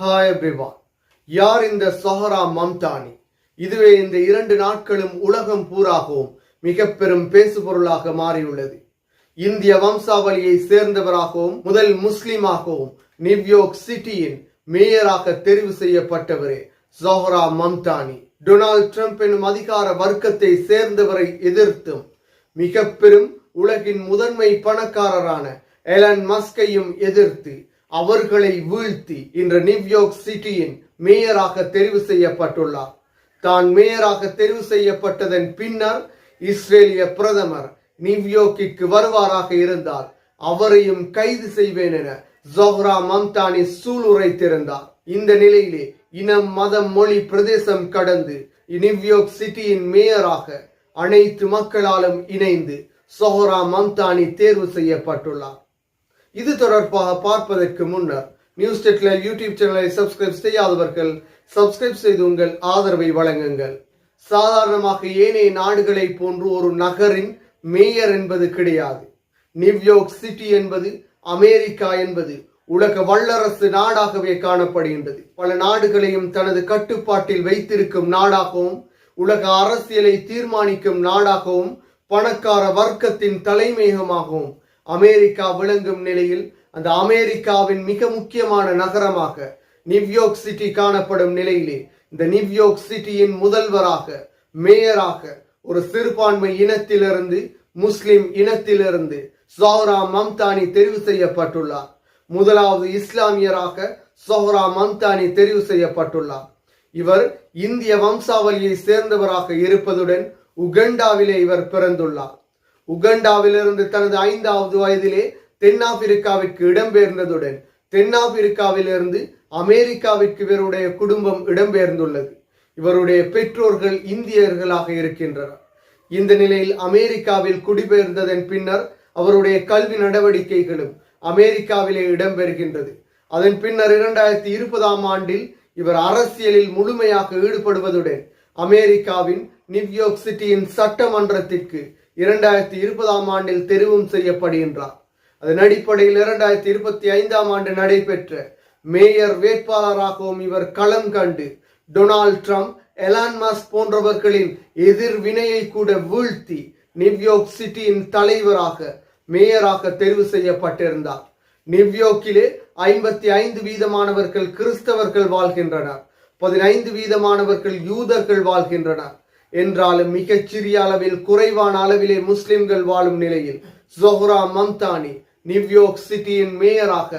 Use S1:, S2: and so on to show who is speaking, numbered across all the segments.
S1: Hi everyone யார் இந்த சொஹரா மம்தானி? இதுவே இந்த இரண்டு நாட்களும் உலகம் பூராகவும் மிக பெரும் பேசுபொருளாக மாறியுள்ளது. இந்திய வம்சாவளியை சேர்ந்தவராகவும் முதல் முஸ்லிமாகவும் நியூயார்க் சிட்டியின் மேயராக தெரிவு செய்யப்பட்டவரே ஜொஹரா மம்தானி. டொனால்ட் ட்ரம்ப் எனும் அதிகார வர்க்கத்தை சேர்ந்தவரை எதிர்த்தும் மிக பெரும் உலகின் முதன்மை பணக்காரரான எலன் மஸ்கையும் எதிர்த்து அவர்களை வீழ்த்தி இன்று நியூயார்க் சிட்டியின் மேயராக தெரிவு செய்யப்பட்டுள்ளார். தான் மேயராக தெரிவு செய்யப்பட்டதன் பின்னர் இஸ்ரேலிய பிரதமர் நியூயார்க்கிற்கு வருவாராக இருந்தார். அவரையும் கைது செய்வேன் என ஜொஹ்ரா மம்தானி சூளுரைத்திருந்தார். இந்த நிலையிலே இனம் மதம் மொழி பிரதேசம் கடந்து நியூயார்க் சிட்டியின் மேயராக அனைத்து மக்களாலும் இணைந்து சொஹரா மம்தானி தேர்வு செய்யப்பட்டுள்ளார். இது தொடர்பாக பார்ப்பதற்கு முன்னர் நியூஸ் டெட்ல யூடியூப் சேனலை சப்ஸ்கிரைப் செய்யாதவர்கள் சப்ஸ்கிரைப் செய்து உங்கள் ஆதரவை வழங்குங்கள். சாதாரணமாக ஏனைய நாடுகளை போன்று ஒரு நகரின் மேயர் என்பது கிடையாது. நியூயார்க் சிட்டி என்பது அமெரிக்கா என்பது உலக வல்லரசு நாடாகவே காணப்படுகின்றது. பல நாடுகளையும் தனது கட்டுப்பாட்டில் வைத்திருக்கும் நாடாகவும் உலக அரசியலை தீர்மானிக்கும் நாடாகவும் பணக்கார வர்க்கத்தின் தலைமையகமாகவும் அமெரிக்கா விளங்கும் நிலையில் அந்த அமெரிக்காவின் மிக முக்கியமான நகரமாக நியூயார்க் சிட்டி காணப்படும் நிலையிலே இந்த நியூயோர்க் சிட்டியின் முதல்வராக மேயராக ஒரு சிறுபான்மை இனத்திலிருந்து முஸ்லிம் இனத்திலிருந்து சோஹ்ரா மம்தானி தெரிவு செய்யப்பட்டுள்ளார். முதலாவது இஸ்லாமியராக சோஹ்ரா மம்தானி தெரிவு செய்யப்பட்டுள்ளார். இவர் இந்திய வம்சாவளியை சேர்ந்தவராக இருப்பதுடன் உகண்டாவிலே இவர் பிறந்துள்ளார். உகண்டாவிலிருந்து தனது ஐந்தாவது வயதிலே தென்னாப்பிரிக்காவிற்கு இடம்பெயர்ந்ததுடன் தென்னாப்பிரிக்காவிலிருந்து அமெரிக்காவிற்கு இவருடைய குடும்பம் இடம்பெயர்ந்துள்ளது. இவருடைய பெற்றோர்கள் இந்தியர்களாக இருக்கின்றனர். இந்த நிலையில் அமெரிக்காவில் குடிபெயர்ந்ததன் பின்னர் அவருடைய கல்வி நடவடிக்கைகளும் அமெரிக்காவிலே இடம்பெறுகின்றது. அதன் பின்னர் இரண்டாயிரத்தி இருபதாம் ஆண்டில் இவர் அரசியலில் முழுமையாக ஈடுபடுவதுடன் அமெரிக்காவின் நியூயார்க் சிட்டியின் சட்டமன்றத்திற்கு இரண்டாயிரத்தி இருபதாம் ஆண்டில் தெரிவும் செய்யப்படுகின்றார். அதன் அடிப்படையில் இரண்டாயிரத்தி இருபத்தி ஐந்தாம் ஆண்டு நடைபெற்ற மேயர் வேட்பாளராகவும் இவர் களம் கண்டு டொனால்ட் ட்ரம்ப் எலான் மாஸ் போன்றவர்களின் எதிர்வினையை கூட வீழ்த்தி நியூயார்க் சிட்டியின் தலைவராக மேயராக தெரிவு செய்யப்பட்டிருந்தார். நியூயார்க்கிலே ஐம்பத்தி ஐந்து வீதமானவர்கள் கிறிஸ்தவர்கள் வாழ்கின்றனர். பதினைந்து வீதமானவர்கள் யூதர்கள் வாழ்கின்றனர். என்றாலும் மிகச் சிறிய அளவில் குறைவான அளவிலே முஸ்லிம்கள் வாழும் நிலையில் ஜொஹ்ரா மம்தானி நியூயார்க் சிட்டியின் மேயராக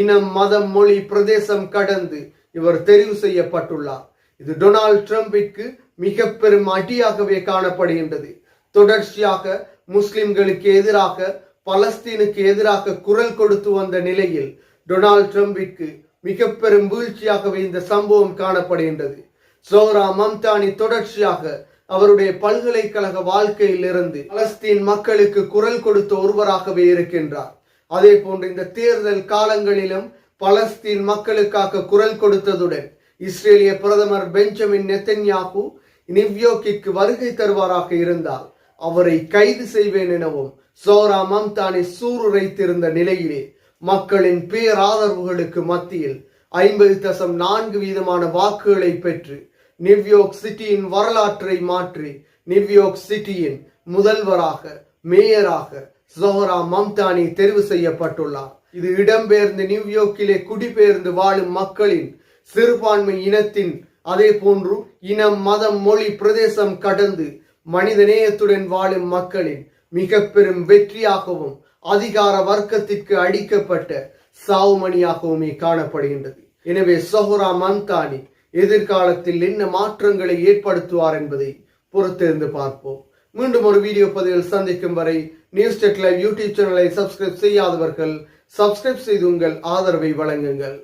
S1: இனம் மதம் மொழி பிரதேசம் கடந்து இவர் தெரிவு செய்யப்பட்டுள்ளார். இது டொனால்ட் ட்ரம்பிற்கு மிக பெரும் அடியாகவே காணப்படுகின்றது. தொடர்ச்சியாக முஸ்லிம்களுக்கு எதிராக பலஸ்தீனுக்கு எதிராக குரல் கொடுத்து வந்த நிலையில் டொனால்ட் ட்ரம்பிற்கு மிக பெரும் வீழ்ச்சியாகவே இந்த சம்பவம் காணப்படுகின்றது. சோரா மம்தானி தொடர்ச்சியாக அவருடைய பல்கலைக்கழக வாழ்க்கையிலிருந்து பலஸ்தீன் மக்களுக்கு குரல் கொடுத்த ஒருவராகவே இருக்கின்றார். அதே போன்று இந்த தேர்தல் காலங்களிலும் பலஸ்தீன் மக்களுக்காக குரல் கொடுத்ததுடன் இஸ்ரேலிய பிரதமர் பெஞ்சமின் நெத்தன்யாகு நிவ்யோக்கிற்கு வருகை தருவாராக இருந்தால் அவரை கைது செய்வேன் எனவும் சோரா மம்தானி சூறுரைத்திருந்த நிலையிலே மக்களின் பேராதரவுகளுக்கு மத்தியில் ஐம்பது தசம் நான்கு வீதமான வாக்குகளை பெற்று நியூயார்க் சிட்டியின் வரலாற்றை மாற்றி நியூயார்க் சிட்டியின் முதல்வராக மேயராக ஜோஹரா மம்தானி தெரிவு செய்யப்பட்டுள்ளார். இது இடம்பெயர்ந்து நியூயார்க்கிலே குடிபெயர்ந்து வாழும் மக்களின் சிறுபான்மை இனத்தின் அதே போன்று இனம் மதம் மொழி பிரதேசம் கடந்து மனிதநேயத்துடன் வாழும் மக்களின் மிக பெரும் வெற்றியாகவும் அதிகார வர்க்கத்திற்கு அடிக்கப்பட்ட சாவுமணியாகவுமே காணப்படுகின்றது. எனவே சஹுரா மந்தானி எதிர்காலத்தில் என்ன மாற்றங்களை ஏற்படுத்துவார் என்பதை பொறுத்திருந்து பார்ப்போம். மீண்டும் ஒரு வீடியோ பதிவில் சந்திக்கும் வரை நியூஸ் டெக் லைவ் யூடியூப் சேனலை சப்ஸ்கிரைப் செய்யாதவர்கள் சப்ஸ்கிரைப் செய்து உங்கள் ஆதரவை வழங்குங்கள்.